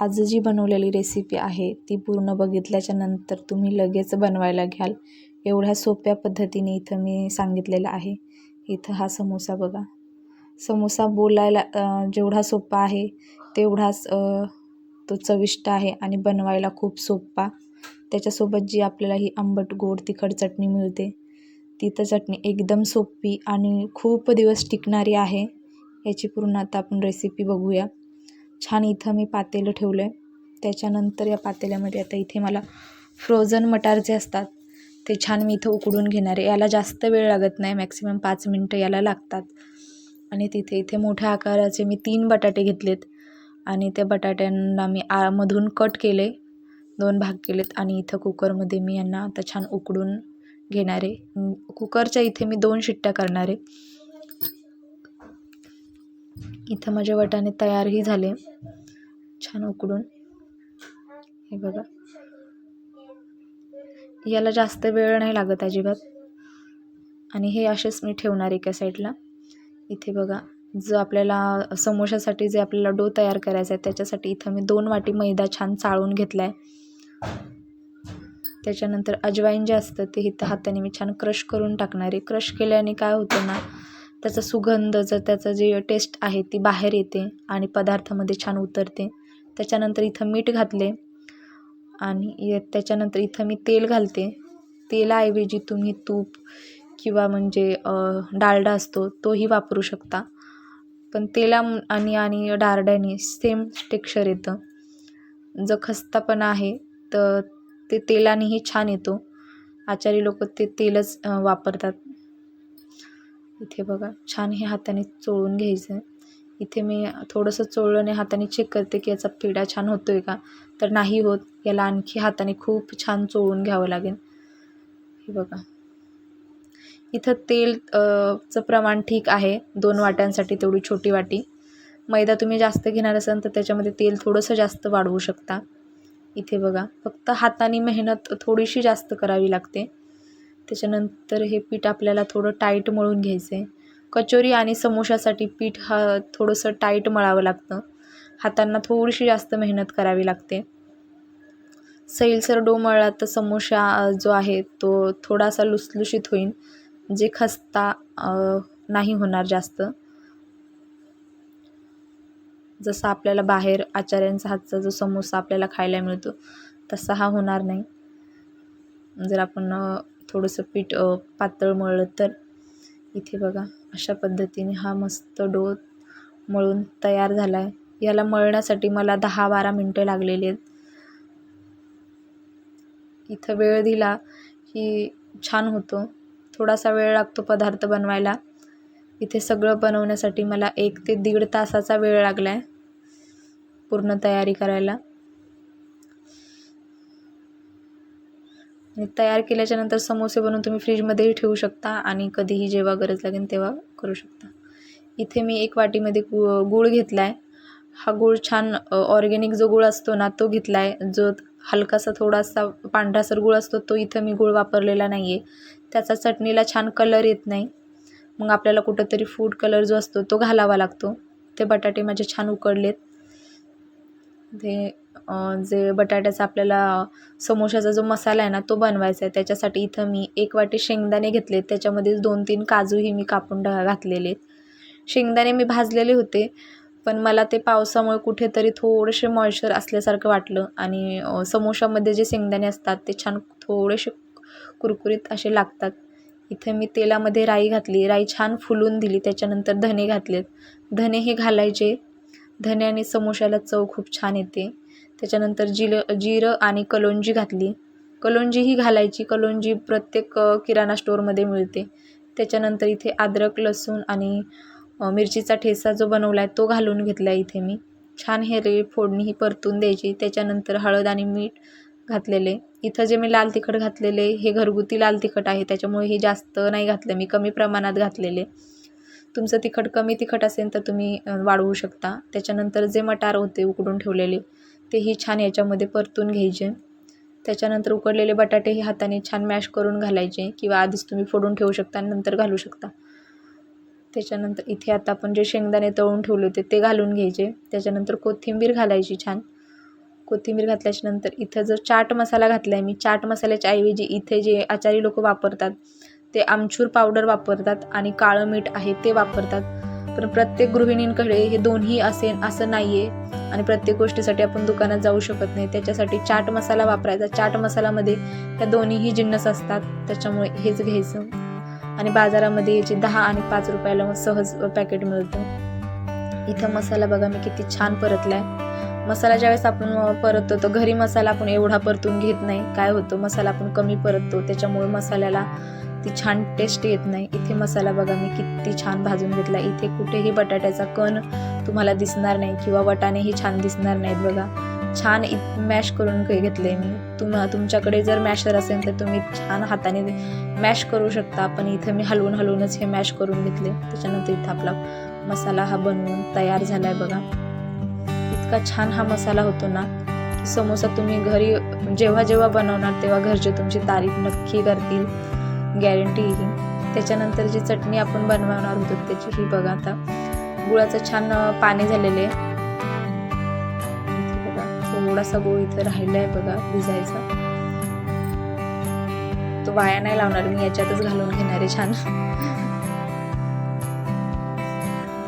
आज जी बनवलेली रेसिपी आहे ती पूर्ण बघितल्याच्या नंतर तुम्ही लगेच बनवायला घ्याल. एवढ्या सोप्या पद्धतीने इथं मी सांगितलेलं आहे. इथं हा समोसा बघा. समोसा बोलायला जेवढा सोपा आहे तेवढाच तो चविष्ट आहे आणि बनवायला खूप सोपा. त्याच्यासोबत जी आपल्याला ही आंबट गोड तिखट चटणी मिळते ती तर चटणी एकदम सोपी आणि खूप दिवस टिकणारी आहे. याची पूर्ण आता आपण रेसिपी बघूया. छान इथं मी पातेलं ठेवलं आहे त्याच्यानंतर या पातेल्यामध्ये आता इथे मला फ्रोझन मटार जे असतात ते छान मी इथं उकडून घेणार आहे. याला जास्त वेळ लागत नाही मॅक्सिमम पाच मिनटं याला लागतात. आणि तिथे इथे मोठ्या आकाराचे मी तीन बटाटे घेतलेत. आणि त्या बटाट्यांना मी आ मधून कट केले दोन भाग केलेत. आणि इथं कुकरमध्ये मी यांना आता छान उकडून घेणार आहे. कुकरच्या इथे मी दोन शिट्ट्या करणार आहे. इथं माझे वाटाणे तयारही झाले. छान उकडून. हे बघा. याला जास्त वेळ नाही लागत अजिबात. आणि हे असेच मी ठेवणार एका साईडला. इथे बघा जो आपल्याला समोशासाठी जे आपल्याला डो तयार करायचा आहे त्याच्यासाठी इथं मी दोन वाटी मैदा छान चाळून घेतला आहे त्याच्यानंतर अजवाईन जे असतं ते इथं हाताने मी छान क्रश करून टाकणार आहे. क्रश केल्याने काय होतं ना त्याचा सुगंध जर त्याचं जे टेस्ट आहे ती बाहेर येते आणि पदार्थामध्ये छान उतरते त्याच्यानंतर इथं मीठ घातले आणि त्याच्यानंतर इथं मी तेल घालते. तेलाऐवजी तुम्ही तूप किंवा म्हणजे डालडा असतो तोही वापरू शकता. पण तेला आणि आणि डारड्याने सेम टेक्स्चर येतं. जो खस्तापणा आहे तर ते तेलानेही छान येतो. आचारी लोक ते तेलच वापरतात. इथे बघा छान हे हाताने चोळून घ्यायचं. आहे इथे मी थोडंसं चोळलं आणि हाताने चेक करते की याचा पेढा छान होतो आहे का? तर नाही होत. याला आणखी हाताने खूप छान चोळून घ्यावं लागेल. हे बघा. इथं तेल चं प्रमाण ठीक आहे. दोन वाट्यांसाठी तेवढी छोटी वाटी. मैदा तुम्ही जास्त घेणार असाल तर त्याच्यामध्ये तेल थोडंसं जास्त वाढवू शकता. इथे बघा फक्त हाताने मेहनत थोडीशी जास्त करावी लागते. त्याच्यानंतर हे पीठ आपल्याला थोडं टाईट मळून घ्यायचं आहे. कचोरी आणि समोशासाठी पीठ हा थोडंसं टाईट मळावं लागतं. हातांना थोडीशी जास्त मेहनत करावी लागते. सैलसर डो मळला तर समोसा जो आहे तो थोडासा लुसलुशीत होईल जे खस्ता नाही होणार जास्त. जसं आपल्याला बाहेर आचार्यांचा हातचा जो समोसा आपल्याला खायला मिळतो तसा हा होणार नाही. जर आपण थोडंसं पीठ पातळ मळलं तर? इथे बघा अशा पद्धतीने हा मस्त डो मळून तयार झाला आहे याला मळण्यासाठी मला दहा बारा मिनटं लागलेली आहेत. इथं वेळ दिला की छान होतो. थोडासा वेळ लागतो पदार्थ बनवायला. इथे सगळं बनवण्यासाठी मला एक ते दीड तासाचा वेळ लागला आहे पूर्ण तयारी करायला. आणि तयार केल्याच्यानंतर समोसे बनवून तुम्ही फ्रीजमध्येही ठेवू शकता आणि कधीही जेव्हा गरज लागेल तेव्हा करू शकता. इथे मी एक वाटीमध्ये गु गूळ घेतला आहे हा गूळ छान ऑर्गेनिक जो गूळ असतो ना तो घेतला आहे जो हलकासा थोडासा पांढरासर गूळ असतो तो इथं मी गूळ वापरलेला नाही आहे त्याचा चटणीला छान कलर येत नाही. मग आपल्याला कुठंतरी फूड कलर जो असतो तो घालावा लागतो. ते बटाटे माझे छान उकडलेत. ते जे बटाट्याचा आपल्याला समोशाचा जो मसाला आहे ना तो बनवायचा आहे. त्याच्यासाठी इथं मी एक वाटी शेंगदाणे घेतले त्याच्यामध्ये दोन तीन काजूही मी कापून घातलेले आहेत शेंगदाणे मी भाजलेले होते पण मला ते पावसामुळे कुठेतरी थोडेसे मॉइश्चर असल्यासारखं वाटलं आणि समोशामध्ये जे शेंगदाणे असतात ते छान थोडेसे कुरकुरीत असे लागतात. इथे मी तेलामध्ये राई घातली. राई छान फुलून दिली. त्याच्यानंतर धने घातलेत. धने हे घालायचे. धने आणि समोशाला चव खूप छान येते. त्याच्यानंतर जिल जिरं आणि कलोंजी घातली. कलोंजीही घालायची. कलोंजी प्रत्येक किराणा स्टोअरमध्ये मिळते. त्याच्यानंतर इथे अद्रक लसूण आणि मिरचीचा ठेसा जो बनवला आहे तो घालून घेतला आहे इथे मी. छान हे रे फोडणी ही परतून द्यायची. त्याच्यानंतर हळद आणि मीठ घातलेले. इथं जे मी लाल तिखट घातलेले हे घरगुती लाल तिखट आहे. त्याच्यामुळे हे जास्त नाही घातलं. मी कमी प्रमाणात घातलेले. तुमचं तिखट कमी तिखट असेल तर तुम्ही वाढवू शकता. त्याच्यानंतर जे मटार होते उकडून ठेवलेले तेही छान याच्यामध्ये परतून घ्यायचे. त्याच्यानंतर उकडलेले बटाटे हे हाताने छान मॅश करून घालायचे किंवा आधीच तुम्ही फोडून ठेवू शकता आणि नंतर घालू शकता. त्याच्यानंतर इथे आता आपण जे शेंगदाणे तळून ठेवले होते ते घालून घ्यायचे. त्याच्यानंतर कोथिंबीर घालायची छान. कोथिंबीर घातल्याच्या नंतर इथं जो चाट मसाला घातला आहे मी चाट मसाल्याच्या ऐवजी इथे जे आचारी लोक वापरतात ते आमचूर पावडर वापरतात आणि काळं मीठ आहे ते वापरतात. पण प्रत्येक गृहिणींकडे हे दोन्ही असेल असं नाही आहे आणि प्रत्येक गोष्टीसाठी आपण दुकानात जाऊ शकत नाही. त्याच्यासाठी चाट मसाला वापरायचा. चाट मसाल्यामध्ये त्या दोन्हीही जिन्नस असतात. त्याच्यामुळे हेच घ्यायचं. आणि बाजारामध्ये याची दहा आणि पाच रुपयाला सहज पॅकेट मिळतं. इथं मसाला बघा मी किती छान परतलाय. मसाला ज्यावेळेस आपण परततो तर घरी मसाला आपण एवढा परतून घेत नाही. काय होतं? मसाला आपण कमी परततो. त्याच्यामुळे मसाल्याला ती छान टेस्ट येत नाही. इथे मसाला बघा मी किती छान भाजून घेतला. इथे कुठेही बटाट्याचा कण तुम्हाला दिसणार नाही किंवा वटाणेही छान दिसणार नाहीत बघा. छान इत मॅश करून घेतले मी. तुम तुमच्याकडे जर मॅशर असेल तर तुम्ही छान हाताने मॅश करू शकता. पण इथं मी हलवून हलवूनच हे मॅश करून घेतले. त्याच्यानंतर इथं आपला मसाला हा बनवून तयार झालाय बघा. इतका छान हा मसाला होतो ना समोसा तुम्ही घरी जेव्हा जेव्हा बनवणार तेव्हा घरचे तुमची तारीफ नक्की करतील. गॅरंटी ही त्याच्यानंतर जी चटणी आपण बनवणार होतो त्याची ही बघा आता. गुळाचं छान पाणी झालेले बघा थोडासा गुळ इथं आहे बघा भिजायचा. तो वाया नाही लावणार मी याच्यातच घालून घेणार आहे छान.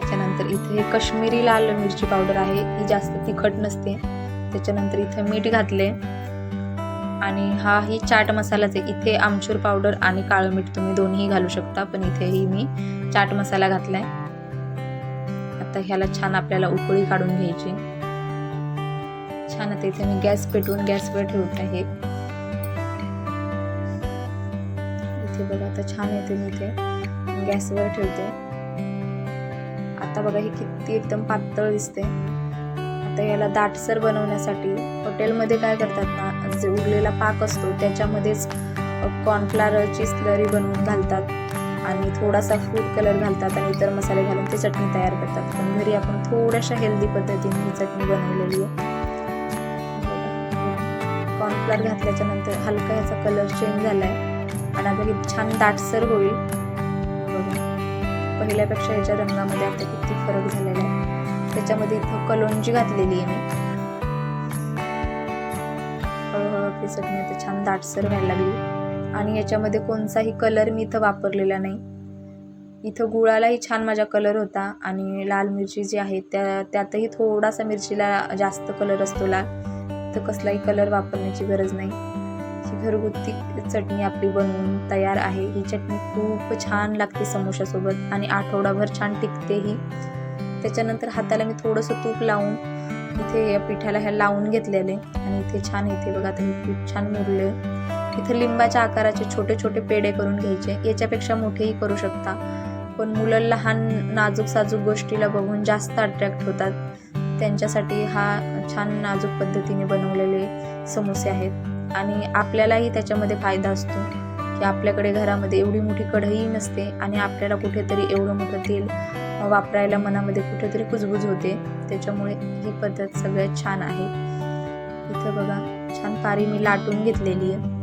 त्याच्यानंतर इथे काश्मीरी लाल मिरची पावडर आहे ही जास्त तिखट नसते. त्याच्यानंतर इथे मीठ घातले आणि हा ही चाट मसालाच आहे. इथे आमचूर पावडर आणि काळं मीठ तुम्ही दोन्ही घालू शकता पण इथेही मी चाट मसाला घातलाय. आता ह्याला छान आपल्याला उकळी काढून घ्यायची. छान आता इथे मी गॅस पेटवून गॅसवर ठेवत आहे. इथे बघा आता छान येते मी इथे. गॅसवर ठेवते. आता बघा हे किती एकदम पातळ दिसते. आता याला दाटसर बनवण्यासाठी हॉटेलमध्ये काय करतात ना जे उरलेला पाक असतो त्याच्यामध्येच कॉर्नफ्लावरची स्लरी बनवून घालतात आणि थोडासा फूड कलर घालतात आणि इतर मसाले घालून ती चटणी तयार करतात. पण घरी आपण थोड्याशा हेल्दी पद्धतीने ही चटणी बनवलेली आहे. कॉर्नफ्लावर घातल्याच्या नंतर हलका याचा कलर चेंज झालाय आणि आता ही छान दाटसर होईल. बघा पहिल्यापेक्षा याच्या रंगामध्ये आता किती फरक झालेला आहे. त्याच्यामध्ये इथं कलोंजी घातलेली आहे मी. आपली चटणी आता छान दाटसर व्हायला लागली. आणि याच्यामध्ये कोणताही कलर मी इथं वापरलेला नाही. इथं गुळालाही छान माझा कलर होता आणि लाल मिरची जी आहे त्या त्यातही थोडासा मिरचीला जास्त कलर असतो लाल. तर कसलाही कलर वापरण्याची गरज नाही. ही घरगुती चटणी आपली बनवून तयार आहे. ही चटणी खूप छान लागते समोशासोबत आणि आठवडाभर छान टिकतेही. त्याच्यानंतर हाताला मी थोडंसं तूप लावून इथे या पिठाला ह्या लावून घेतलेले आणि इथे छान इथे बघा आता हे पीठ छान मुरले. इथे लिंबाच्या आकाराचे छोटे छोटे पेढे करून घ्यायचे. याच्यापेक्षा मोठेही करू शकता. पण मुलं लहान नाजूक साजूक गोष्टीला बघून जास्त अट्रॅक्ट होतात. त्यांच्यासाठी हा छान नाजूक पद्धतीने बनवलेले समोसे आहेत. आणि आपल्यालाही त्याच्यामध्ये फायदा असतो की आपल्याकडे घरामध्ये एवढी मोठी कढई नसते आणि आपल्याला कुठेतरी एवढं मोठं तेल वापरायला मनामध्ये कुठेतरी कुजबुज होते. त्याच्यामुळे ही पद्धत सगळ्यात छान आहे. इथं बघा छान पारी मी लाटून घेतलेली आहे.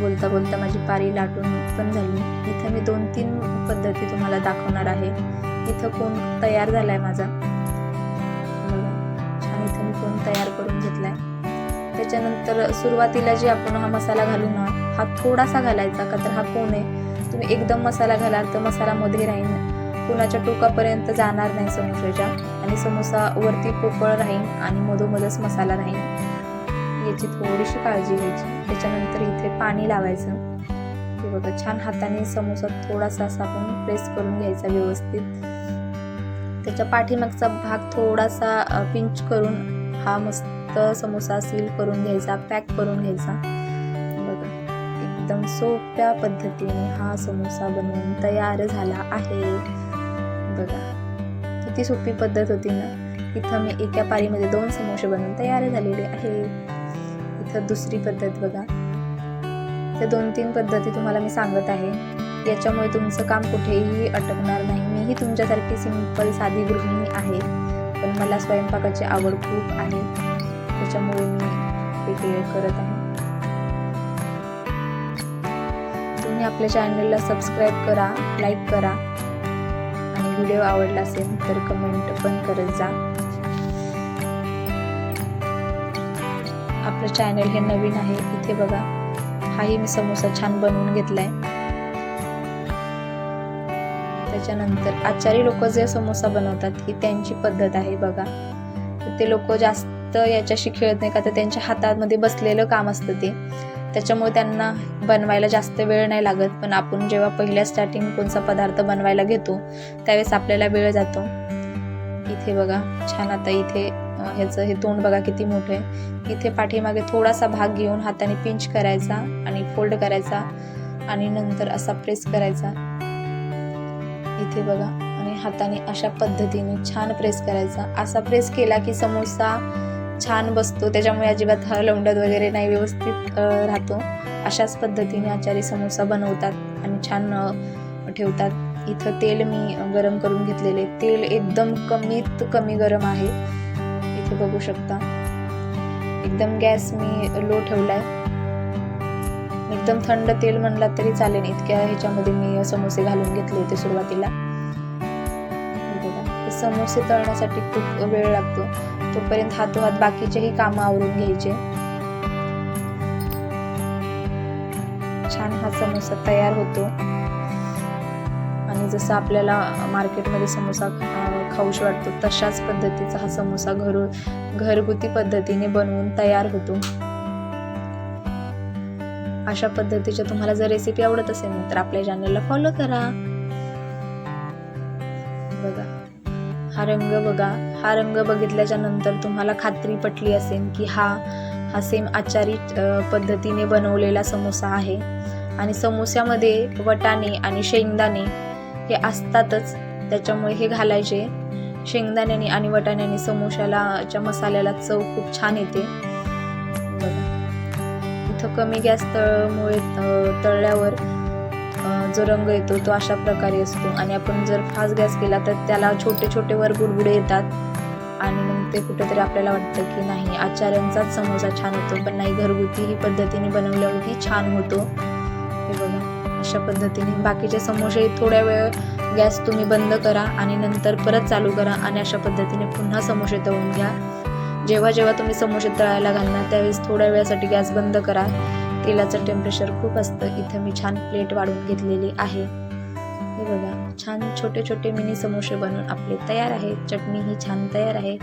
बोलता बोलता माझी पारी लाटून पण झाली. इथं मी दोन तीन पद्धती तुम्हाला दाखवणार आहे. इथं कोण तयार झालाय माझा? छान इथं मी कोण तयार करून घेतलाय. त्याच्यानंतर सुरुवातीला जे आपण हा मसाला घालू ना हा थोडासा घालायचा का तर हा कोण आहे? तुम्ही एकदम मसाला घालाल तर मसाला मध्ये राहील कुणाच्या टोकापर्यंत जाणार नाही समोसेच्या आणि समोसा वरती पोकळ राहील आणि मधोमधच मसाला राहील याची थोडीशी काळजी घ्यायची. त्याच्यानंतर इथे पाणी लावायचं. हे बघा छान हाताने समोसा थोडासा असा आपण प्रेस करून घ्यायचा व्यवस्थित. त्याच्या पाठीमागचा भाग थोडासा पिंच करून हा मस्त समोसा सील करून घ्यायचा पॅक करून घ्यायचा. बघा एकदम सोप्या पद्धतीने हा समोसा बनवून तयार झाला आहे. बघा किती सोपी पद्धत होती ना. इथं मी एका पारीमध्ये दोन समोसे बनवून तयार झालेले आहे. इथं दुसरी पद्धत बघा. त्या दोन तीन पद्धती तुम्हाला मी सांगत आहे. याच्यामुळे तुमचं काम कुठेही अटकणार नाही. मीही तुमच्यासारखी सिंपल साधी गृहिणी आहे. पण मला स्वयंपाकाची आवड खूप आहे. त्याच्यामुळे मी वेगळे करत आहे. तुम्ही आपल्या चॅनलला सबस्क्राईब करा लाईक करा. व्हिडिओ आवडला असेल तर कमेंट पण करत जा. आपलं चॅनल हे नवीन आहे इथे बघा. हाही मी समोसा छान बनवून घेतलाय. त्याच्यानंतर आचारी लोक जे समोसा बनवतात ही त्यांची पद्धत आहे बघा. तर ते लोक जास्त याच्याशी खेळत नाही का तर त्यांच्या हातामध्ये बसलेलं काम असतं ते. त्याच्यामुळे त्यांना बनवायला जास्त वेळ नाही लागत. पण आपण जेव्हा पहिल्या स्टार्टिंग कोणता पदार्थ बनवायला घेतो त्यावेळेस आपल्याला वेळ जातो. इथे बघा छान आता इथे ह्याचं हे तोंड बघा किती मोठं आहे. इथे पाठीमागे थोडासा भाग घेऊन हाताने पिंच करायचा आणि फोल्ड करायचा आणि नंतर असा प्रेस करायचा. इथे बघा आणि हाताने अशा पद्धतीने छान प्रेस करायचा. असा प्रेस केला की समोसा छान बसतो त्याच्यामुळे अजिबात हा वगैरे नाही व्यवस्थित राहतो. अशाच पद्धतीने आचारी समोसा बनवतात आणि छान ठेवतात. इथं तेल मी गरम करून घेतलेले. तेल एकदम कमीत कमी गरम आहे. इथे बघू शकता. एकदम गॅस मी लो ठेवलाय. एकदम थंड तेल म्हणला तरी चालेल. इतक्या ह्याच्यामध्ये मी समोसे घालून घेतले होते सुरुवातीला. समोसे तळण्यासाठी खूप वेळ लागतो. तोपर्यंत हातोहात बाकीचेही कामं आवरून घ्यायचे. छान हा समोसा तयार होतो. आणि जसं आपल्याला मार्केटमध्ये समोसा खाऊश खाऊशी वाटतो तशाच पद्धतीचा हा समोसा घरून घरगुती पद्धतीने बनवून तयार होतो. अशा पद्धतीच्या तुम्हाला जर रेसिपी आवडत असेल तर आपल्या चॅनलला फॉलो करा. बघा हा रंग बघा. हा रंग बघितल्याच्या नंतर तुम्हाला खात्री पटली असेल की हा हा सेम आचारी पद्धतीने बनवलेला समोसा आहे. आणि समोस्यामध्ये वटाणे आणि शेंगदाणे हे असतातच. त्याच्यामुळे हे घालायचे. शेंगदाण्याने आणि वटाण्याने समोशालाच्या मसाल्याला चव खूप छान येते. बघा. इथं कमी गॅस तळमुळे तळल्यावर जो रंग येतो तो अशा प्रकारे असतो. आणि आपण जर फास्ट गॅस केला तर त्याला छोटे छोटे वर बुडबुडे येतात. आणि मग ते कुठेतरी आपल्याला वाटतं की नाही आचार्यांचाच समोसा छान होतो पण नाही घरगुती ही पद्धतीने बनवल्यावरही छान होतो. हे बघा अशा पद्धतीने. बाकीचे समोसे थोड्या वेळ गॅस तुम्ही बंद करा आणि नंतर परत चालू करा आणि अशा पद्धतीने पुन्हा समोसे तळून घ्या. जेव्हा जेव्हा तुम्ही समोसे तळायला घालणार त्यावेळेस थोड्या वेळासाठी गॅस बंद करा. तेलाचं टेम्परेचर खूप असतं. इथं मी छान प्लेट वाढवून घेतलेली आहे. हे बघा छान छोटे छोटे मिनी समोसे बनवून आपले तयार आहेत. चटणी ही छान तयार आहे.